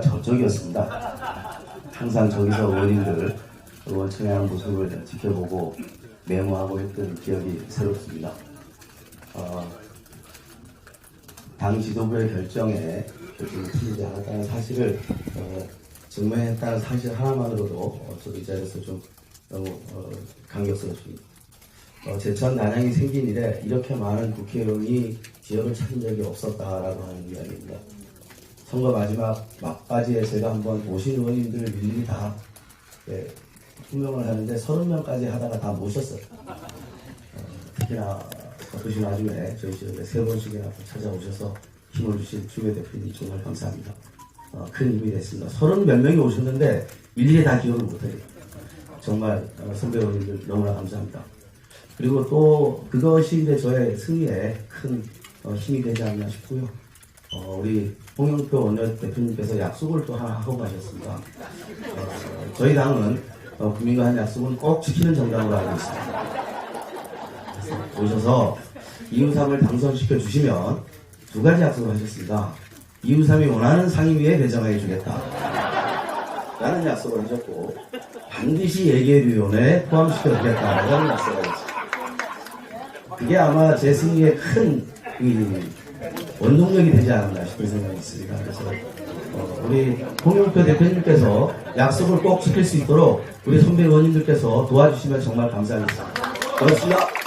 저쪽이었습니다. 항상 저기서 의원님들 의원청의 모습을 지켜보고 메모하고 했던 기억이 새롭습니다. 어, 당 지도부의 결정에 결정이 틀리지 않았다는 사실을 어, 증명했다는 사실 하나만으로도 어, 저도 이 자리에서 좀 너무 어, 감격스럽습니다. 어, 제천 난항이 생긴 이래 이렇게 많은 국회의원이 지역을 찾은 적이 없었다라고 하는 이야기입니다. 선거 마지막 막바지에 제가 한번 오신 의원님들을 일일이 다 예, 투명을 하는데 30명까지 하다가 다 모셨어요. 어, 특히나 바쁘신 와중에 저희 지역에 세 번씩이나 또 찾아오셔서 힘을 주신 주배 대표님 정말 감사합니다. 어, 큰 힘이 됐습니다. 서른 몇 명이 오셨는데 일일이 다 기억을 못해요. 정말 어, 선배 의원님들 너무나 감사합니다. 그리고 또 그것이 이제 저의 승리에 큰 어, 힘이 되지 않나 싶고요. 어, 우리 홍영표 원내대표님께서 약속을 또 하나 하고 가셨습니다. 어, 저희 당은 어, 국민과 한 약속은 꼭 지키는 정당으로 알고 있습니다. 오셔서 이우삼을 당선시켜 주시면 두 가지 약속을 하셨습니다. 이우삼이 원하는 상임위에 배정해 주겠다. 라는 약속을 하셨고 반드시 예결위원회에 포함시켜 주겠다라는 약속을 하셨습니다. 그게 아마 제 승리에 큰 이, 원동력이 되지 않았나 싶은 생각이 있습니다. 그래서 어, 우리 홍영표 대표님께서 약속을 꼭 지킬 수 있도록 우리 선배 의원님들께서 도와주시면 정말 감사하겠습니다. 고맙습니다.